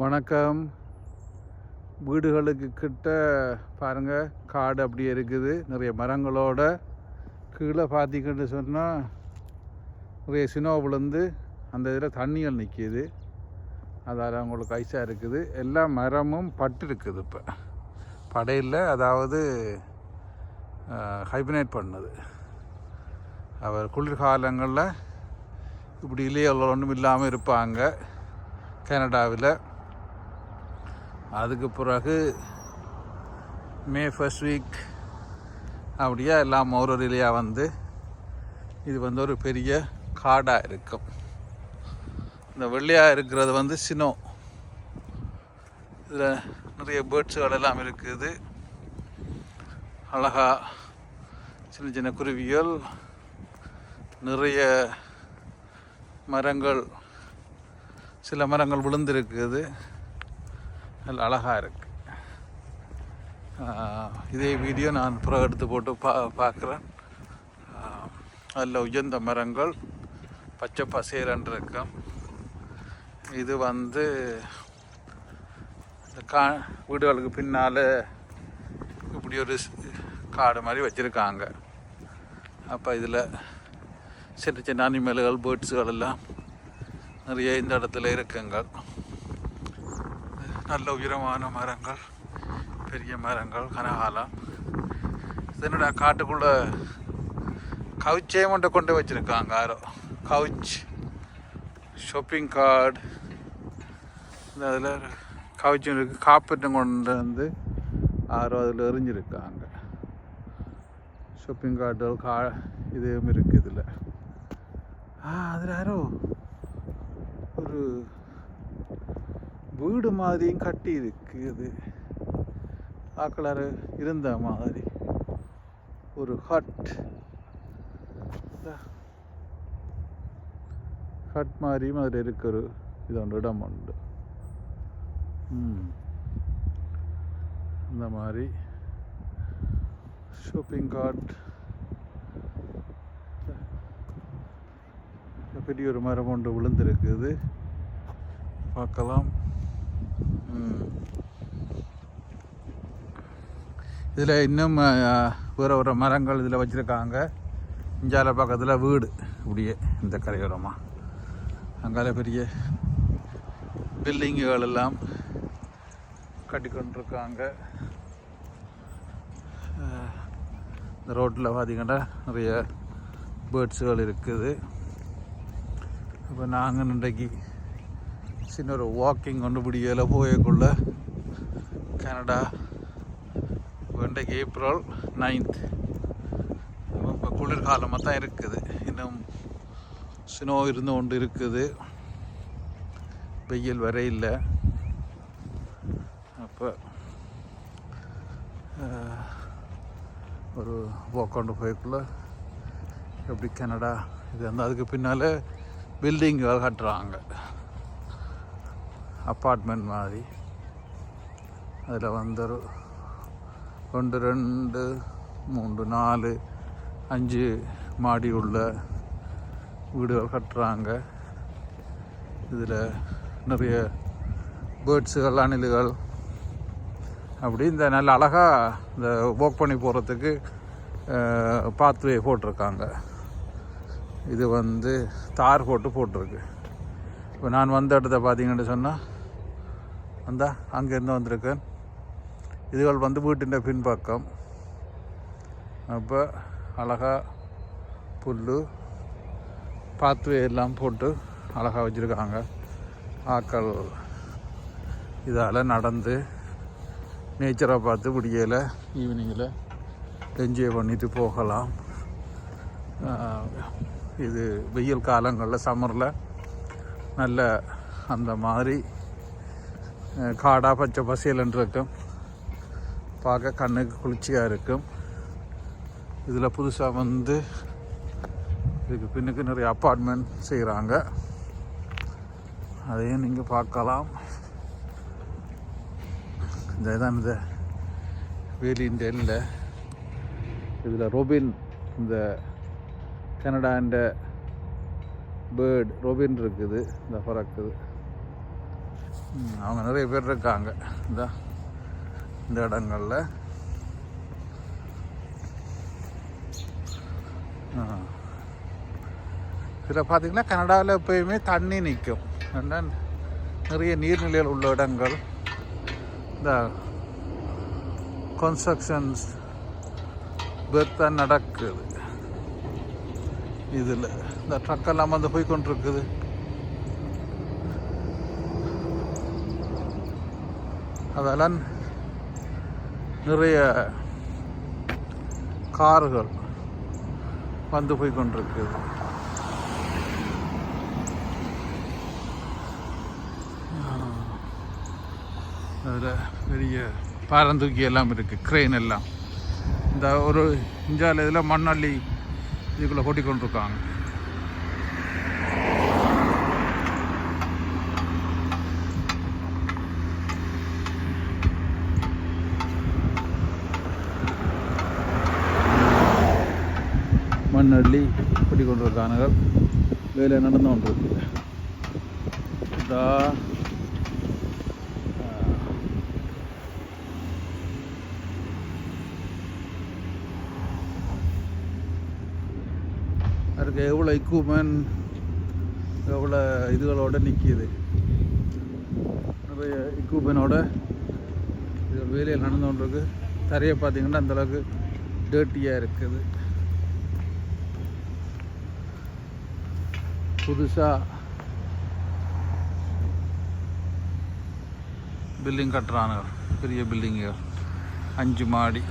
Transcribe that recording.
வணக்கம். வீடுகளுக்கு கிட்ட பாருங்கள் காடு அப்படியே இருக்குது. நிறைய மரங்களோட கீழே பார்த்திங்கன்னு சொன்னால் நிறைய சினோ விழுந்து அந்த இதில் தண்ணிகள் நிற்கிது அதால் அவங்களுக்கு ஐஸாக இருக்குது. எல்லா மரமும் பட்டு இருக்குது இப்போ. படையில் அதாவது ஹைபனேட் பண்ணுது. அவர் குளிர்காலங்களில் இப்படி இலைகள் ஒன்றும் இல்லாமல் இருப்பாங்க. கனடாவில். அதுக்கு பிறகு மே ஃபர்ஸ்ட் வீக் அப்படியே எல்லாம் ஒரு வந்து இது வந்து ஒரு பெரிய காடாக இருக்கும். இந்த வெள்ளையாக இருக்கிறது வந்து சினோ. இதில் நிறைய பேர்ட்ஸுகள் எல்லாம் இருக்குது. அழகா சின்ன சின்ன குருவிகள் நிறைய மரங்கள் சில மரங்கள் விழுந்திருக்குது. நல்ல அழகாக இருக்கு. இதே வீடியோ நான் புறம் எடுத்து போட்டு பா பார்க்குறேன் அதில் உயர்ந்த மரங்கள் பச்சை பசேரன் இருக்கும். இது வந்து இந்த கா வீடுகளுக்கு பின்னால் இப்படி ஒரு காடு மாதிரி வச்சுருக்காங்க. அப்போ இதில் சின்ன சின்ன அனிமல்கள் பேர்ட்ஸுகள் எல்லாம் நிறைய இந்த இடத்துல இருக்குங்க. நல்ல உயரமான மரங்கள் பெரிய மரங்கள் கனகாலம் இதனோட காட்டுக்குள்ள கவுச்சே மட்டும் கொண்டு வச்சிருக்காங்க யாரோ. கவுச் ஷாப்பிங் கார்டு இந்த அதில் கவுச்சும் இருக்குது காப்பீட்டும் கொண்டு வந்து யாரோ அதில் எரிஞ்சிருக்காங்க ஷாப்பிங் கார்டு கா இதுவும் இருக்குது இதில். ஆ அதில் யாரோ ஒரு வீடு மாதிரியும் கட்டி இருக்குது ஆக்களார் இருந்த மாதிரி. ஒரு ஹட் ஹட் மாதிரியும் அதில் இருக்கிற இது ஒன்று இடம் உண்டு இந்த மாதிரி. ஷாப்பிங் கார்ட் பெரிய ஒரு மரம் ஒன்று விழுந்திருக்குது. பார்க்கலாம். இதில் இன்னும் வேறு ஒரு மரங்கள் இதில் வச்சுருக்காங்க. இஞ்சால பக்கத்தில் வீடு இப்படியே இந்த கரையோரமாக அங்கால பெரிய பில்டிங்குகள் எல்லாம் கட்டிக்கொண்டிருக்காங்க. இந்த ரோட்டில் பார்த்தீங்கன்னா நிறைய பேர்ட்ஸுகள் இருக்குது. இப்போ நாங்கள் இன்றைக்கு சின்ன ஒரு வாக்கிங் கொண்டு பிடிக்கல போயக்குள்ள கனடா இப்போ இன்றைக்கு ஏப்ரல் நைன்த் இப்போ குளிர்காலமாக தான் இருக்குது. இன்னும் ஸ்னோ இருந்து கொண்டு இருக்குது. வெயில் வர இல்லை. அப்போ ஒரு வாக் போயக்குள்ள போய்க்குள்ள எப்படி கனடா இது வந்து அதுக்கு பின்னால் பில்டிங் கட்டுறாங்க. அப்பார்ட்மெண்ட் மாதிரி. அதில் வந்து ஒரு ஒன்று ரெண்டு மூன்று நாலு அஞ்சு மாடி உள்ள வீடுகள் கட்டுறாங்க. இதில் நிறைய பேர்ட்ஸுகள் அணில்கள். அப்படி இந்த நல்ல அழகாக இந்த வாக் பண்ணி போகிறதுக்கு பாத்வே போட்டிருக்காங்க. இது வந்து தார் போட்டு போட்டிருக்கு. இப்போ நான் வந்த இடத்த பார்த்தீங்கன்னு சொன்னால் அந்த அங்கேருந்து வந்திருக்கேன். இதுகள் வந்து வீட்டின் பின்பக்கம். அப்போ அழகாக புல் பாத்வே எல்லாம் போட்டு அழகாக வச்சுருக்காங்க. ஆக்கள் இதால் நடந்து நேச்சரை பார்த்து பிடிக்கல ஈவினிங்கில் என்ஜாய் பண்ணிட்டு போகலாம். இது வெயில் காலங்களில் சம்மரில் நல்ல அந்த மாதிரி காடாக காடா பச்சை பசேலன் இருக்கும் பார்க்க கண்ணுக்கு குளிர்ச்சியாக இருக்கும் இதில் புதுசாக வந்து இதுக்கு பின்னுக்கு நிறைய அப்பார்ட்மெண்ட் செய்கிறாங்க அதையும் நீங்கள் பார்க்கலாம் இந்த இதான் இந்த வேலியின் இல்லை இதில் ரொபின் இந்த கனடாண்ட பேர்ட் ரொபின் இருக்குது இந்த பறக்குது அவங்க நிறைய பேர் இருக்காங்க. இந்த இந்த இடங்களில். இதில் பார்த்தீங்கன்னா கனடாவில் எப்பயுமே தண்ணி நிற்கும். நிறைய நீர்நிலைகள் உள்ள இடங்கள். இந்த கன்ஸ்ட்ரக்ஷன்ஸ் பெர்த்தாக நடக்குது. இதில் இந்த ட்ரக்கெல்லாம் வந்து போய் கொண்டிருக்குது அதெல்லாம் நிறைய கார்கள் வந்து போய் கொண்டிருக்குது அதில் பெரிய பாரந்தூக்கி எல்லாம் இருக்குது க்ரெயின் எல்லாம். இந்த ஒரு இஞ்சால இதில் மண்ணள்ளி இதுக்குள்ளே கொட்டி கொண்டிருக்காங்க மண்ணள்ளி கொட்டி கொண்டிருக்கானுகள் வேலை நடந்து கொண்டிருக்கு இதா அதுக்கு எவ்வளோ எக்யூப்மெண்ட் எவ்வளோ இதுகளோட நிற்கிது நிறைய எக்யூப்மெண்டோட இது வேலையில் நடந்து கொண்டிருக்கு. தரையை பார்த்தீங்கன்னா அந்தளவுக்கு டேர்ட்டியாக இருக்குது. புதுசாக பில்டிங் கட்டுறானுங்க. பெரிய பில்டிங்கு அஞ்சு மாடி.